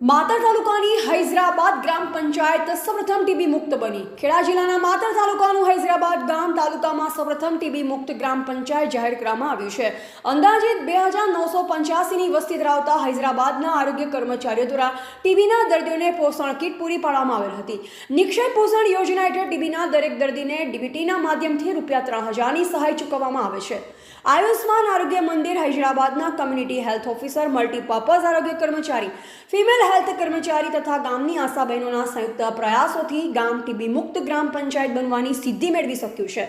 માતર તાલુકાની હૈદરાબાદ ગ્રામ પંચાયત સૌપ્રથમ ટીબી મુક્ત બની. ખેડા જિલ્લાના માતર તાલુકાનું હૈદરાબાદ ગામ તાલુકામાં સૌપ્રથમ ટીબી મુક્ત ગ્રામ પંચાયત જાહેર કરવામાં આવ્યું છે. અંદાજિત બે હજાર નવસો પંચ્યાસીની વસ્તી ધરાવતા હૈદરાબાદના આરોગ્ય કર્મચારીઓ દ્વારા ટીબીના દર્દીઓને પોષણ કીટ પૂરી પાડવામાં આવેલ હતી. નિક્ષય પોષણ યોજના હેઠળ ટીબીના દરેક દર્દીને ડીબીટીના માધ્યમથી રૂપિયા ત્રણ હજારની સહાય ચૂકવવામાં આવે છે. આયુષ્માન આરોગ્ય મંદિર હૈદરાબાદના કમ્યુનિટી હેલ્થ ઓફિસર મલ્ટીપર્પઝ આરોગ્ય કર્મચારી. ફિમેલ હેલ્થ કર્મચારી તથા ગામની આશા બહેનોના સંયુક્ત પ્રયાસોથી ગામ ટીબી મુક્ત ગ્રામ પંચાયત બનવાની સિદ્ધિ મેળવી શક્યું છે.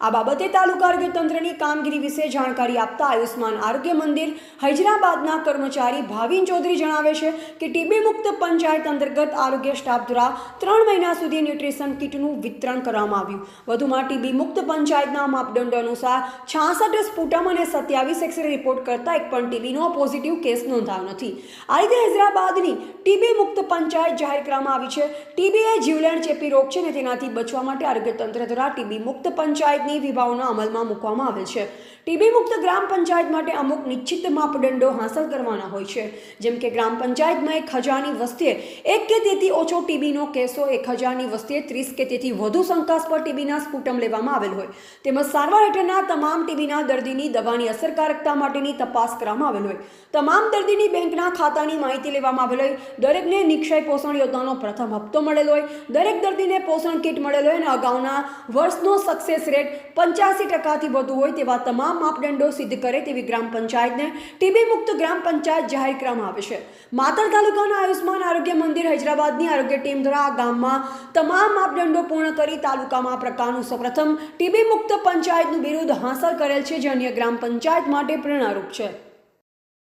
આ બાબતે તાલુકા આરોગ્ય તંત્રની કામગીરી વિશે જાણકારી આપતા આયુષ્માન આરોગ્ય મંદિર હૈદરાબાદના કર્મચારી ભાવિન ચૌધરી જણાવે છે કે ટીબી મુક્ત પંચાયત અંતર્ગત આરોગ્ય સ્ટાફ દ્વારા ત્રણ મહિના સુધી ન્યુટ્રિશન કીટનું વિતરણ કરવામાં આવ્યું. વધુમાં ટીબી મુક્ત પંચાયતના માપદંડો અનુસાર છાસઠ સ્પુટમ અને સત્યાવીસ એક્સરે રિપોર્ટ કરતા એક પણ ટીબીનો પોઝિટિવ કેસ નોંધાયો નથી. આ રીતે હૈદરાબાદની ટીબી મુક્ત પંચાયત જાહેર કરવામાં આવી છે. ટીબી એ જીવલેણ ચેપી રોગ છે અને તેનાથી બચવા માટે આરોગ્ય તંત્ર દ્વારા ટીબી મુક્ત પંચાયતની વિભાવના અમલમાં મૂકવામાં આવે છે. ટીબી મુક્ત ગ્રામ પંચાયત માટે અમુક નિશ્ચિત માપદંડો હાંસલ કરવાના હોય છે. જેમ કે ગ્રામ પંચાયતમાં એક હજારની વસ્તીએ એક કે તેથી ઓછો ટીબીનો કેસો, એક હજારની વસ્તીએ ત્રીસ કે તેથી વધુ શંકાસ્પદ ટીબીના સ્પુટમ લેવામાં આવેલ હોય. તેમજ સારવાર હેઠળના તમામ ટીબીના દર્દીની દવાની અસરકારકતા માટેની તપાસ કરવામાં આવેલ હોય. તમામ દર્દીની બેંકના ખાતાની માહિતી લેવામાં આવેલ હોય. દરેકને નિક્ષય પોષણ યોજનાનો પ્રથમ હપ્તો મળેલો હોય. દરેક દર્દીને પોષણ કીટ મળેલો હોય અને અગાઉના વર્ષનો સક્સેસ રેટ પંચ્યાસી ટકાથી વધુ હોય તેવા તમામ માપદંડો સિદ્ધ કરે તેવી ગ્રામ પંચાયતને ટીબી મુક્ત ગ્રામ પંચાયત જાહેર કરવામાં આવે છે. માતર તાલુકાના આયુષ્માન આરોગ્ય મંદિર હૈદરાબાદની આરોગ્ય ટીમ દ્વારા આ ગામમાં તમામ માપદંડો પૂર્ણ કરી તાલુકામાં પ્રકારનું સૌપ્રથમ ટીબી મુક્ત પંચાયતનું બિરુદ હાંસલ કરેલ છે, જે અન્ય ગ્રામ પંચાયત માટે પ્રેરણારૂપ છે.